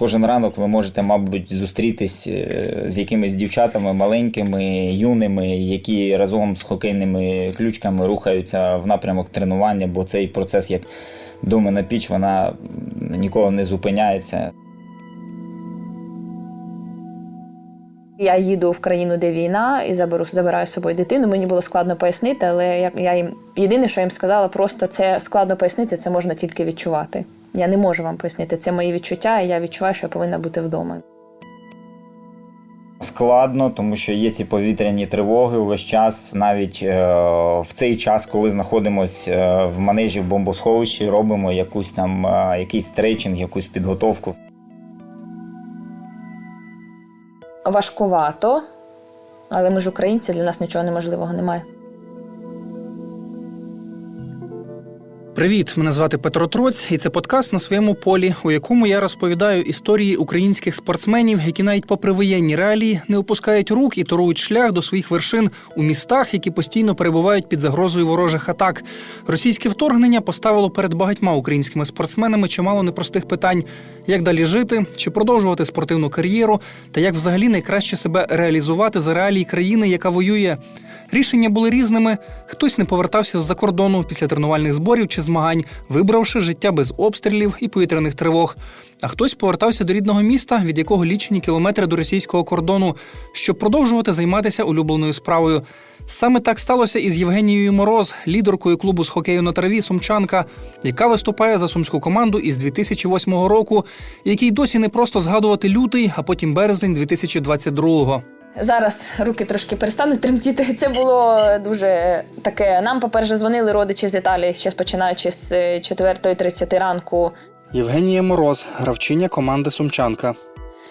Кожен ранок ви можете, мабуть, зустрітись е, з якимись дівчатами маленькими, юними, які разом з хокейними ключками рухаються в напрямок тренування, бо цей процес, як домина піч, вона ніколи не зупиняється. Я їду в країну, де війна, і заберу забираю з собою дитину. Мені було складно пояснити, але я, я їм єдине, що я їм сказала, просто це складно пояснити, це можна тільки відчувати. Я не можу вам пояснити. Це мої відчуття, і я відчуваю, що я повинна бути вдома. Складно, тому що є ці повітряні тривоги увесь час. Навіть е, в цей час, коли знаходимося е, в манежі в бомбосховищі, робимо якусь там е, якийсь стрейчинг, якусь підготовку. Важкувато, але ми ж українці, для нас нічого неможливого немає. Привіт, мене звати Петро Троць, і це подкаст на своєму полі, у якому я розповідаю історії українських спортсменів, які навіть попри воєнні реалії не опускають рук і торують шлях до своїх вершин у містах, які постійно перебувають під загрозою ворожих атак. Російське вторгнення поставило перед багатьма українськими спортсменами чимало непростих питань: як далі жити, чи продовжувати спортивну кар'єру, та як взагалі найкраще себе реалізувати за реалії країни, яка воює. Рішення були різними. Хтось не повертався з-за кордону після тренувальних зборів чи змагань, вибравши життя без обстрілів і повітряних тривог. А хтось повертався до рідного міста, від якого лічені кілометри до російського кордону, щоб продовжувати займатися улюбленою справою. Саме так сталося і з Євгенією Мороз, лідеркою клубу з хокею на траві Сумчанка, яка виступає за сумську команду із 2008 року, який досі не просто згадувати лютий, а потім березень 2022-го. Зараз руки трошки перестануть тремтіти. Це було дуже таке. Нам, по-перше, дзвонили родичі з Італії, ще починаючи з е, 4.30 ранку. Євгенія Мороз, гравчиня команди Сумчанка.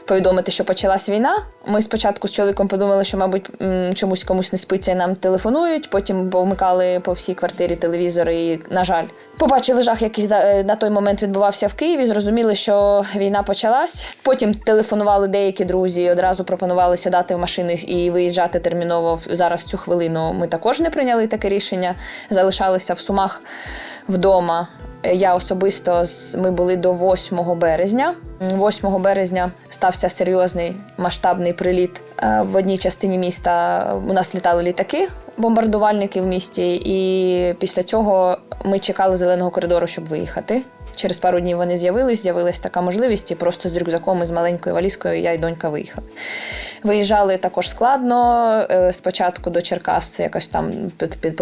Повідомити, що почалась війна. Ми спочатку з чоловіком подумали, що, мабуть, чомусь комусь не спиться і нам телефонують. Потім повмикали по всій квартирі телевізори. І, на жаль, побачили жах, який е, на той момент відбувався в Києві. Зрозуміли, що війна почалась. Потім телефонували деякі друзі, одразу пропонували сідати в машину і виїжджати терміново. Зараз цю хвилину ми також не прийняли таке рішення. Залишалися в Сумах вдома. Я особисто ми були до 8 березня. 8 березня стався серйозний масштабний приліт. Е, В одній частині міста у нас літали літаки, бомбардувальники в місті, і після цього ми чекали зеленого коридору, щоб виїхати. Через пару днів вони з'явились, з'явилась така можливість, і просто з рюкзаком і з маленькою валізкою я і донька виїхали. Виїжджали також складно. Е, Спочатку до Черкас якось там під, під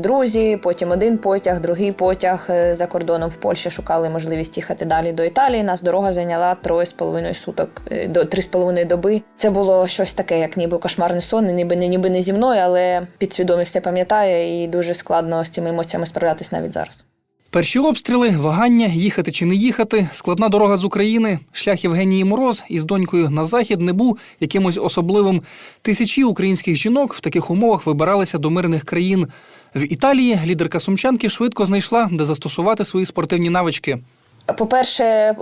друзі, потім один потяг, другий потяг е, за кордоном в Польщі шукали можливість їхати далі до Італії. Нас дорога зайняла троє з половиною суток е, до три з половиною доби. Це було щось таке, як ніби кошмарний сон, ніби не ніби не зі мною, але підсвідомість це пам'ятає, і дуже складно з цими емоціями справлятись навіть зараз. Перші обстріли, вагання, їхати чи не їхати, складна дорога з України. Шлях Євгенії Мороз із донькою на захід не був якимось особливим. Тисячі українських жінок в таких умовах вибиралися до мирних країн. В Італії лідерка сумчанки швидко знайшла, де застосувати свої спортивні навички. По-перше,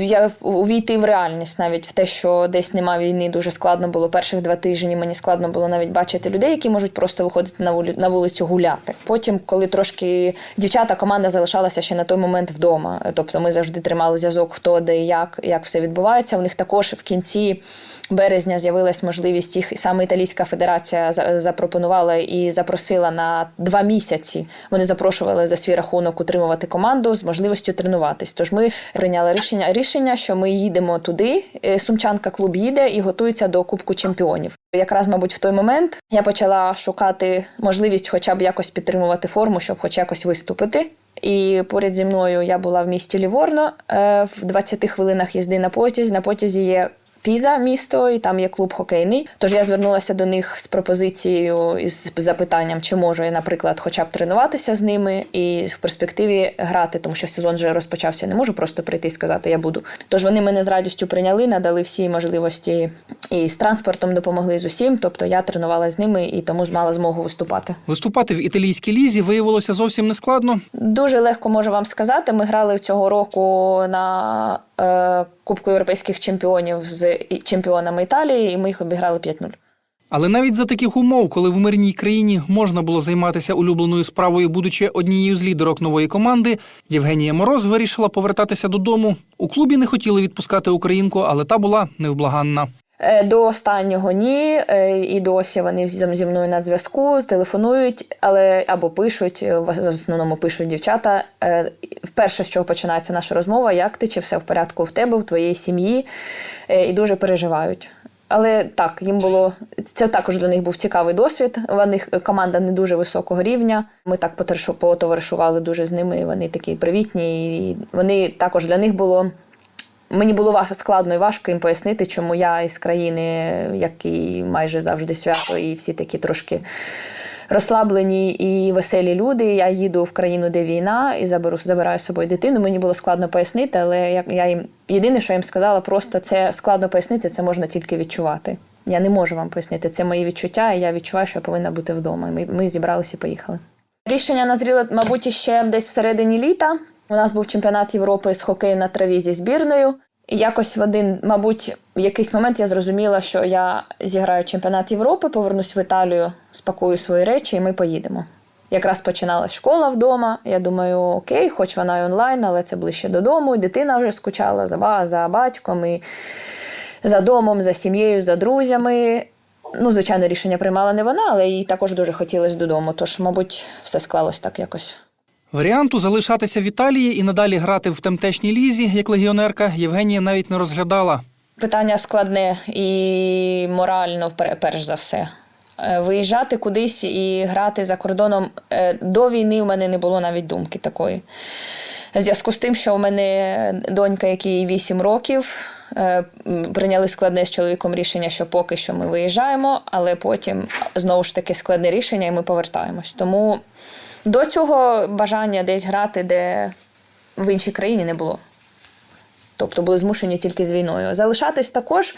я увійти в реальність, навіть в те, що десь нема війни, дуже складно було. Перших два тижні мені складно було навіть бачити людей, які можуть просто виходити на вулицю гуляти. Потім, коли трошки дівчата, команда залишалася ще на той момент вдома. Тобто ми завжди тримали зв'язок, хто де як, як все відбувається. У них також в кінці. Березня з'явилась можливість їх саме Італійська федерація за- запропонувала і запросила на два місяці. Вони запрошували за свій рахунок утримувати команду з можливістю тренуватись. Тож ми прийняли рішення, рішення, що ми їдемо туди. е, Сумчанка клуб їде і готується до Кубку чемпіонів. Якраз, мабуть, в той момент я почала шукати можливість, хоча б якось підтримувати форму, щоб хоч якось виступити. І поряд зі мною я була в місті Ліворно е, в 20 хвилинах їзди на потязі. На потязі є Піза місто, і там є клуб хокейний. Тож я звернулася до них з пропозицією із запитанням, чи можу я, наприклад, хоча б тренуватися з ними і в перспективі грати, тому що сезон вже розпочався. Не можу просто прийти і сказати, я буду. Тож вони мене з радістю прийняли, надали всі можливості і з транспортом допомогли з усім. Тобто я тренувалася з ними і тому мала змогу виступати. Виступати в італійській лізі виявилося зовсім нескладно. Дуже легко можу вам сказати. Ми грали цього року на е, Кубку європейських чемпіонів з чемпіонами Італії, і ми їх обіграли 5-0. Але навіть за таких умов, коли в мирній країні можна було займатися улюбленою справою, будучи однією з лідерок нової команди, Євгенія Мороз вирішила повертатися додому. У клубі не хотіли відпускати українку, але та була невблаганна. Е, До останнього ні, е, і досі вони зі мною на зв'язку, телефонують, але або пишуть, е, в основному пишуть дівчата. Е, Вперше, з чого починається наша розмова, як ти, чи все в порядку в тебе, в твоїй сім'ї, і дуже переживають. Але так, їм було це також для них був цікавий досвід. У них команда не дуже високого рівня. Ми так потоваришували дуже з ними. Вони такі привітні. І вони також для них було Мені було важ- складно і важко їм пояснити, чому я із країни, який майже завжди свято, і всі такі трошки розслаблені і веселі люди. Я їду в країну, де війна, і заберу забираю з собою дитину. Мені було складно пояснити, але я, я їм єдине, що я їм сказала, просто це складно пояснити, це можна тільки відчувати. Я не можу вам пояснити. Це мої відчуття, і я відчуваю, що я повинна бути вдома. Ми, ми зібралися і поїхали. Рішення назріло, мабуть, ще десь всередині літа. У нас був чемпіонат Європи з хокею на траві зі збірною. І якось в один, мабуть, в якийсь момент я зрозуміла, що я зіграю чемпіонат Європи, повернусь в Італію, спакую свої речі, і ми поїдемо. Якраз починалась школа вдома. Я думаю, окей, хоч вона й онлайн, але це ближче додому. І дитина вже скучала за, за батьком, і за домом, за сім'єю, за друзями. Ну, звичайно, рішення приймала не вона, але їй також дуже хотілося додому. Тож, мабуть, все склалось так якось. Варіанту залишатися в Італії і надалі грати в темтешній лізі, як легіонерка, Євгенія навіть не розглядала. Питання складне і морально, перш за все. Е, Виїжджати кудись і грати за кордоном е, до війни у мене не було навіть думки такої. В зв'язку з тим, що у мене донька, якій 8 років, е, прийняли складне з чоловіком рішення, що поки що ми виїжджаємо, але потім знову ж таки складне рішення, і ми повертаємось. Тому до цього бажання десь грати, де в іншій країні не було. Тобто були змушені тільки з війною. Залишатись також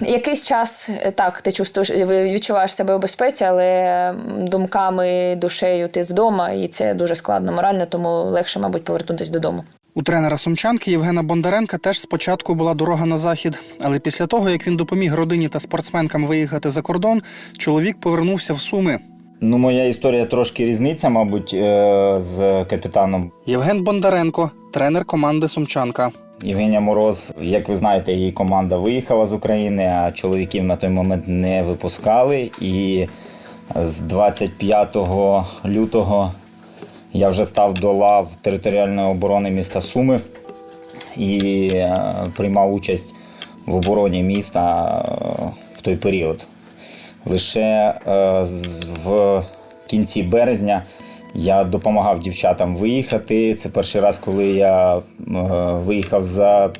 якийсь час е, так, ти чувствуєш, відчуваєш себе у безпеці, але думками, душею ти вдома, і це дуже складно морально, тому легше, мабуть, повернутися додому. У тренера сумчанки Євгена Бондаренка теж спочатку була дорога на захід, але після того, як він допоміг родині та спортсменкам виїхати за кордон, чоловік повернувся в Суми. Ну, моя історія трошки різниця, мабуть, е, з капітаном Євген Бондаренко, тренер команди Сумчанка. Євгенія Мороз, як ви знаєте, її команда виїхала з України, а чоловіків на той момент не випускали. І з 25 лютого я вже став до лав територіальної оборони міста Суми і е, приймав участь в обороні міста е, в той період. Лише е, в кінці березня я допомагав дівчатам виїхати. Це перший раз, коли я е, виїхав за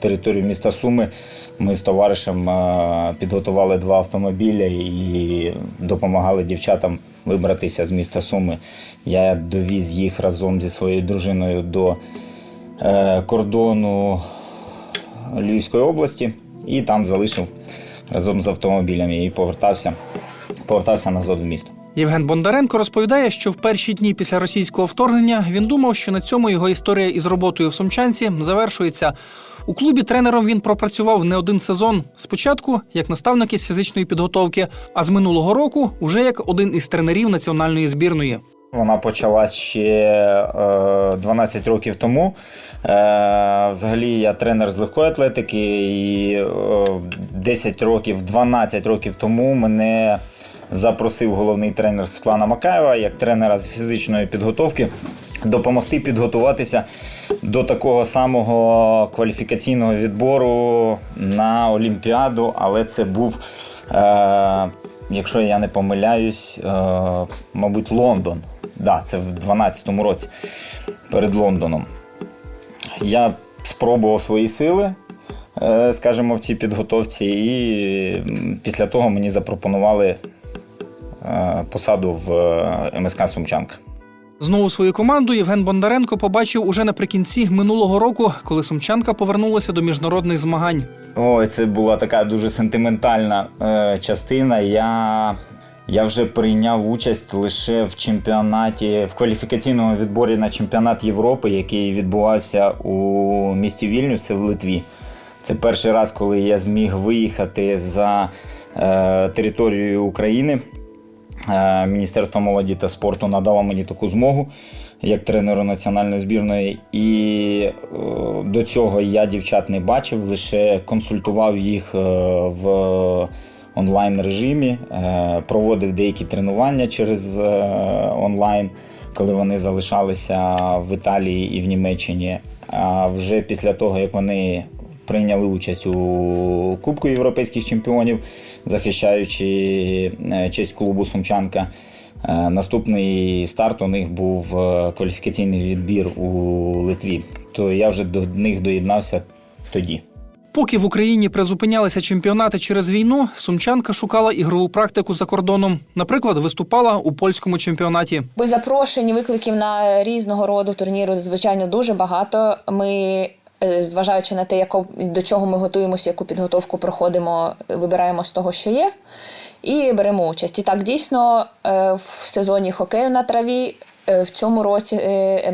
територію міста Суми. Ми з товаришем е, підготували два автомобіля і допомагали дівчатам вибратися з міста Суми. Я довіз їх разом зі своєю дружиною до кордону Львівської області і там залишив разом з автомобілями і повертався, повертався назад в місто. Євген Бондаренко розповідає, що в перші дні після російського вторгнення він думав, що на цьому його історія із роботою в Сумчанці завершується. У клубі тренером він пропрацював не один сезон. Спочатку як наставник із фізичної підготовки, а з минулого року уже як один із тренерів національної збірної. Вона почалась ще е, 12 років тому. Е, взагалі я тренер з легкої атлетики, і е, 10 років, 12 років тому мене запросив головний тренер Світлана Макаєва як тренера з фізичної підготовки допомогти підготуватися до такого самого кваліфікаційного відбору на Олімпіаду, але це був. Е, Якщо я не помиляюсь, е, мабуть, Лондон. Да, це в 12-му році перед Лондоном. Я спробував свої сили, е, скажімо, в цій підготовці, і після того мені запропонували е, посаду в е, МСК Сумчанка. Знову свою команду Євген Бондаренко побачив уже наприкінці минулого року, коли Сумчанка повернулася до міжнародних змагань. Ой, це була така дуже сентиментальна е, частина. Я, я вже прийняв участь лише в чемпіонаті, в кваліфікаційному відборі на чемпіонат Європи, який відбувався у місті Вільнюс, це в Литві. Це перший раз, коли я зміг виїхати за е, територію України. Е, Міністерство молоді та спорту надало мені таку змогу як тренеру національної збірної. І е, до цього я дівчат не бачив, лише консультував їх е, в онлайн режимі, е, проводив деякі тренування через е, онлайн, коли вони залишалися в Італії і в Німеччині. А вже після того, як вони прийняли участь у Кубку європейських чемпіонів, захищаючи е, честь клубу Сумчанка. Наступний старт у них був кваліфікаційний відбір у Литві. То я вже до них доєднався тоді. Поки в Україні призупинялися чемпіонати через війну, сумчанка шукала ігрову практику за кордоном. Наприклад, виступала у польському чемпіонаті. Ви запрошені викликів на різного роду турніри, звичайно, дуже багато. Ми, е, зважаючи на те, яко, до чого ми готуємося, яку підготовку проходимо, вибираємо з того, що є, і беремо участь. І так дійсно е, в сезоні хокею на траві е, в цьому році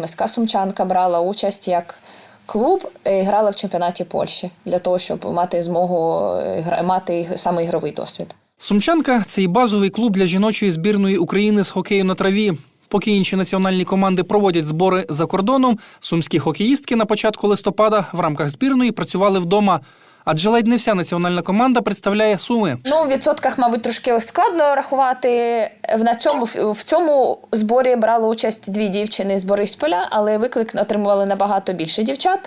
МСК Сумчанка брала участь як. Клуб е, грала в чемпіонаті Польщі для того, щоб мати змогу е, мати саме ігровий досвід. Сумчанка це і базовий клуб для жіночої збірної України з хокею на траві. Поки інші національні команди проводять збори за кордоном, сумські хокеїстки на початку листопада в рамках збірної працювали вдома. Адже ледь не вся національна команда представляє суми. Ну, в відсотках, мабуть, трошки складно рахувати. В цьому в цьому зборі брали участь дві дівчини з Борисполя, але виклик отримували набагато більше дівчат.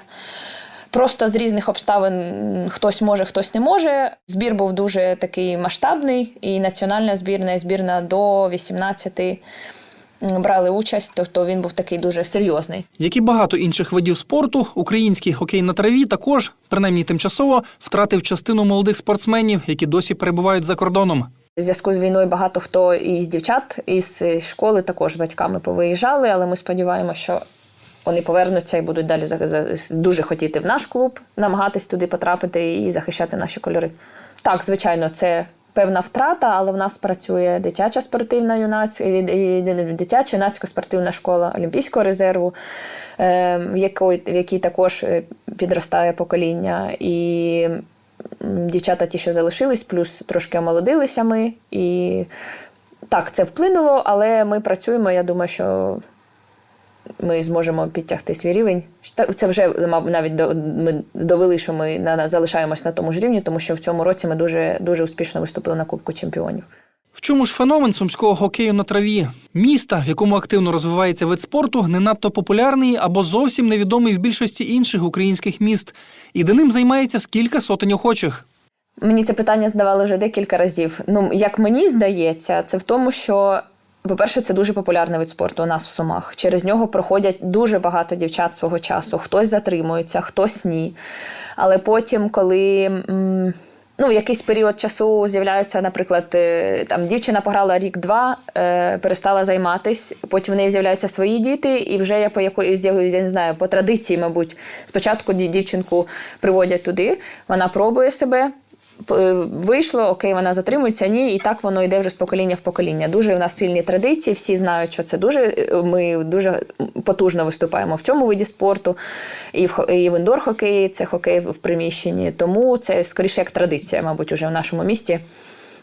Просто з різних обставин хтось може, хтось не може. Збір був дуже такий масштабний, і національна збірна, і збірна до 18 м, брали участь, тобто він був такий дуже серйозний. Як і багато інших видів спорту, український хокей на траві також, принаймні тимчасово, втратив частину молодих спортсменів, які досі перебувають за кордоном. У зв'язку з війною багато хто із дівчат із школи також батьками повиїжджали, але ми сподіваємося, що вони повернуться і будуть далі дуже хотіти в наш клуб, намагатись туди потрапити і захищати наші кольори. Так, звичайно, це певна втрата, але в нас працює дитяча спортивна юнацька і- дитяча юнацька спортивна школа Олімпійського резерву, е, в якої в якій також е, підростає покоління. І дівчата ті, що залишились, плюс трошки омолодилися ми. І так, це вплинуло, але ми працюємо. Я думаю, що ми зможемо підтягти свій рівень. Це вже навіть до, ми довели, що ми на, на, залишаємось на тому ж рівні, тому що в цьому році ми дуже, дуже успішно виступили на Кубку чемпіонів. В чому ж феномен сумського хокею на траві? Міста, в якому активно розвивається вид спорту, не надто популярний або зовсім невідомий в більшості інших українських міст, і де ним займається скільки сотень охочих. Мені це питання здавали вже декілька разів. Ну, як мені здається, це в тому, що, по-перше, це дуже популярний вид спорту у нас в Сумах. Через нього проходять дуже багато дівчат свого часу. Хтось затримується, хтось ні. Але потім, коли. Ну, якийсь період часу з'являються, наприклад, е, там дівчина пограла рік-два, е, перестала займатись, потім в неї з'являються свої діти, і вже я по якоїсь, я не знаю, по традиції, мабуть, спочатку дівчинку приводять туди, вона пробує себе, вийшло, окей, вона затримується, ні, і так воно йде вже з покоління в покоління. Дуже у нас сильні традиції, всі знають, що це дуже. е, Ми дуже потужно виступаємо в цьому виді спорту, і в, і в індор хокеї, це хокей в приміщенні. Тому це скоріше як традиція, мабуть, уже в нашому місті,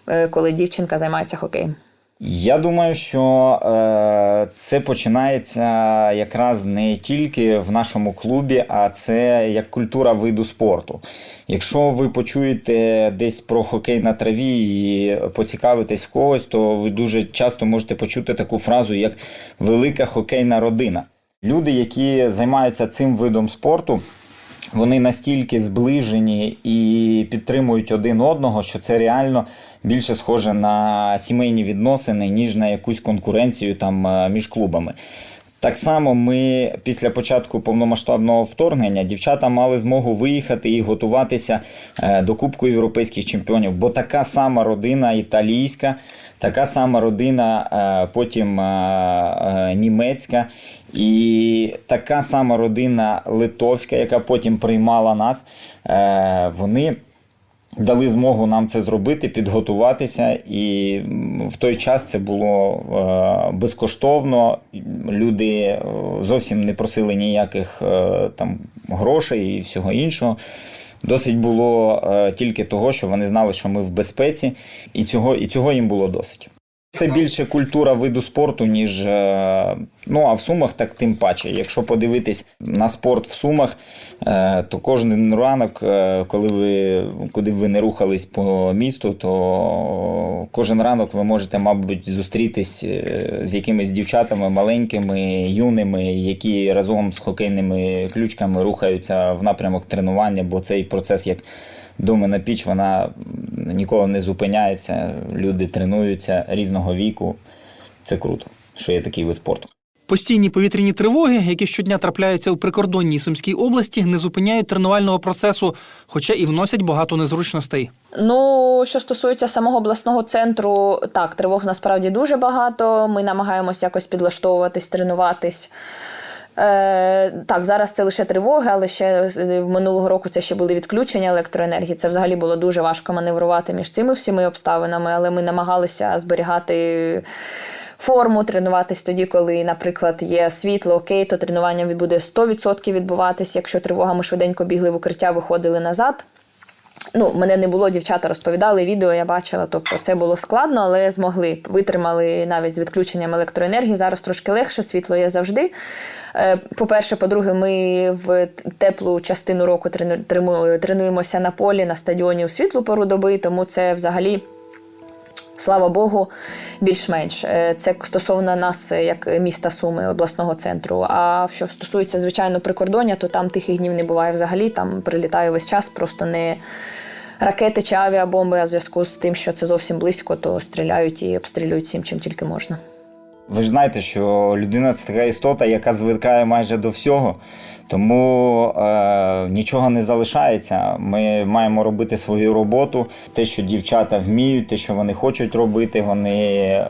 е, коли дівчинка займається хокеєм. Я думаю, що е, це починається якраз не тільки в нашому клубі, а це як культура виду спорту. Якщо ви почуєте десь про хокей на траві і поцікавитесь в когось, то ви дуже часто можете почути таку фразу, як велика хокейна родина. Люди, які займаються цим видом спорту, вони настільки зближені і підтримують один одного, що це реально більше схоже на сімейні відносини, ніж на якусь конкуренцію там е, між клубами. Так само ми після початку повномасштабного вторгнення дівчата мали змогу виїхати і готуватися е, до Кубку європейських чемпіонів, бо така сама родина італійська, така сама родина, е, потім е, е, німецька, і така сама родина литовська, яка потім приймала нас. Вони дали змогу нам це зробити, підготуватися, і в той час це було безкоштовно. Люди зовсім не просили ніяких там грошей і всього іншого. Досить було е, тільки того, що вони знали, що ми в безпеці, і цього, і цього їм було досить. Це більше культура виду спорту, ніж е, ну а в Сумах так тим паче. Якщо подивитись на спорт в Сумах, е, то кожен ранок, е, коли ви куди б ви не рухались по місту, то кожен ранок ви можете, мабуть, зустрітись з якимись дівчатами маленькими, юними, які разом з хокейними ключками рухаються в напрямок тренування, бо цей процес як Домина піч вона ніколи не зупиняється. Люди тренуються різного віку. Це круто, що є такий вид спорту. Постійні повітряні тривоги, які щодня трапляються у прикордонній Сумській області, не зупиняють тренувального процесу, хоча і вносять багато незручностей. Ну, що стосується самого обласного центру, так, тривог насправді дуже багато. Ми намагаємося якось підлаштовуватись, тренуватись. Е, так, зараз це лише тривоги, але ще е, минулого року це ще були відключення електроенергії. Це взагалі було дуже важко маневрувати між цими всіми обставинами, але ми намагалися зберігати форму, тренуватись тоді, коли, наприклад, є світло, окей, то тренування буде 100% відбуватись. Якщо тривога, ми швиденько бігли в укриття, виходили назад. Ну, мене не було, дівчата розповідали, відео я бачила, тобто це було складно, але змогли, витримали навіть з відключенням електроенергії. Зараз трошки легше, світло є завжди. Е, По-перше, по-друге, ми в теплу частину року тренуємося на полі, на стадіоні у світлу пору доби, тому це взагалі. Слава Богу, більш-менш Е, це стосовно нас, е, як міста Суми, обласного центру. А що стосується звичайно прикордоння, то там тихих днів не буває взагалі. Там прилітає весь час, просто не ракети чи авіабомби, а в зв'язку з тим, що це зовсім близько, то стріляють і обстрілюють всім, чим тільки можна. Ви ж знаєте, що людина це така істота, яка звикає майже до всього, тому е, нічого не залишається. Ми маємо робити свою роботу. Те, що дівчата вміють, те, що вони хочуть робити, вони е,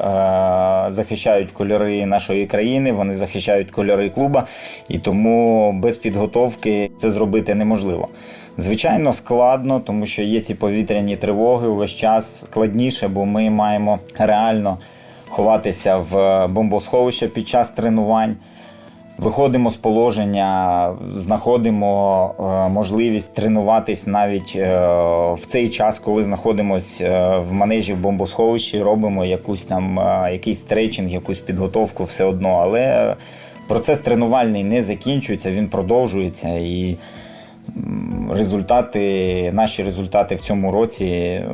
захищають кольори нашої країни, вони захищають кольори клуба, і тому без підготовки це зробити неможливо. Звичайно, складно, тому що є ці повітряні тривоги увесь час складніше, бо ми маємо реально ховатися в бомбосховище під час тренувань. Виходимо з положення, знаходимо е, можливість тренуватись навіть е, в цей час, коли знаходимося в манежі в бомбосховищі, робимо якусь там е, якийсь стретчинг, якусь підготовку все одно. Але процес тренувальний не закінчується, він продовжується і результати, наші результати в цьому році е,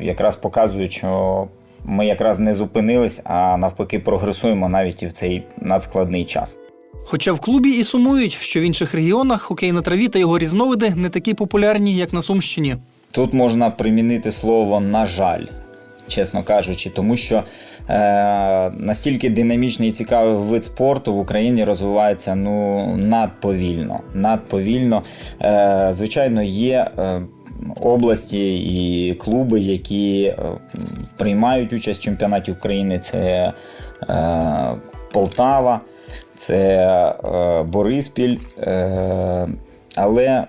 якраз показують, що ми якраз не зупинились, а навпаки прогресуємо навіть і в цей надскладний час. Хоча в клубі і сумують, що в інших регіонах хокей на траві та його різновиди не такі популярні, як на Сумщині. Тут можна примінити слово на жаль, чесно кажучи, тому що е, настільки динамічний і цікавий вид спорту в Україні розвивається ну надповільно. надповільно. Е, звичайно, є. Е, Області і клуби, які е, приймають участь в чемпіонаті України, це е, Полтава, це е, Бориспіль. Е, але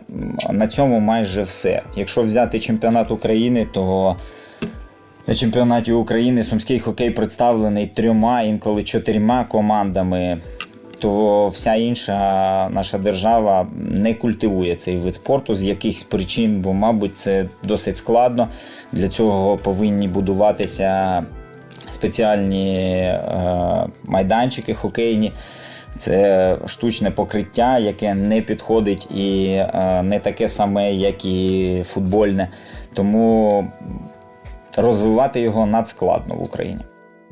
на цьому майже все. Якщо взяти чемпіонат України, то на чемпіонаті України сумський хокей представлений трьома, інколи чотирма командами. То вся інша наша держава не культивує цей вид спорту з якихось причин, бо, мабуть, це досить складно. Для цього повинні будуватися спеціальні е, майданчики хокейні. Це штучне покриття, яке не підходить і е, не таке саме, як і футбольне. Тому розвивати його надскладно в Україні.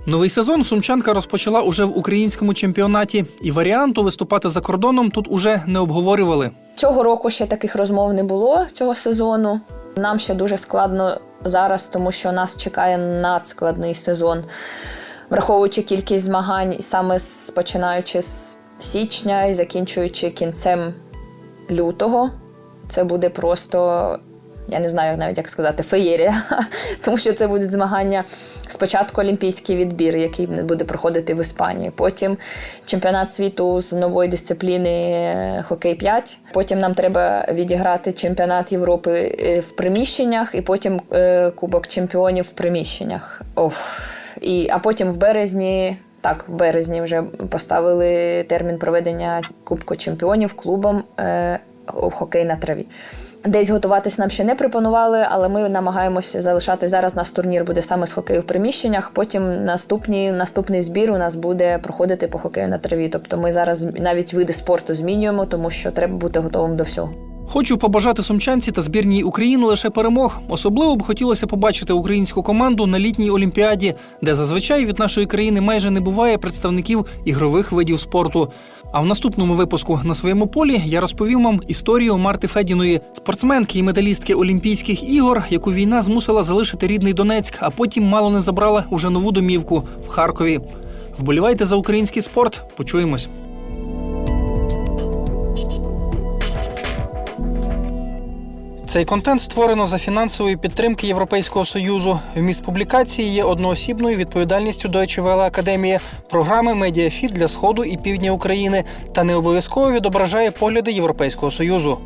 Новий сезон сумчанка розпочала уже в українському чемпіонаті, і варіанту виступати за кордоном тут уже не обговорювали. Цього року ще таких розмов не було цього сезону. Нам ще дуже складно зараз, тому що нас чекає надскладний сезон, враховуючи кількість змагань, саме починаючи з січня і закінчуючи кінцем лютого. Це буде просто. Я не знаю навіть як сказати, феєрія, тому що це будуть змагання спочатку олімпійський відбір, який буде проходити в Іспанії. Потім чемпіонат світу з нової дисципліни е, хокей 5. Потім нам треба відіграти чемпіонат Європи е, в приміщеннях, і потім е, Кубок чемпіонів в приміщеннях. Ох. І, а потім в березні. Так, в березні вже поставили термін проведення Кубку чемпіонів клубом е, хокей на траві. Десь готуватись нам ще не пропонували, але ми намагаємося залишати зараз. У нас турнір буде саме з хокею в приміщеннях. Потім наступні, наступний збір у нас буде проходити по хокею на траві. Тобто ми зараз навіть види спорту змінюємо, тому що треба бути готовим до всього. Хочу побажати сумчанці та збірній України лише перемог. Особливо б хотілося побачити українську команду на літній олімпіаді, де зазвичай від нашої країни майже не буває представників ігрових видів спорту. А в наступному випуску на своєму полі я розповім вам історію Марти Федіної, спортсменки і медалістки Олімпійських ігор, яку війна змусила залишити рідний Донецьк, а потім мало не забрала уже нову домівку в Харкові. Вболівайте за український спорт. Почуємось. Цей контент створено за фінансової підтримки Європейського союзу. Вміст публікації є одноосібною відповідальністю Deutsche Welle Академії, програми Медіафіт для сходу і півдня України та не обов'язково відображає погляди Європейського союзу.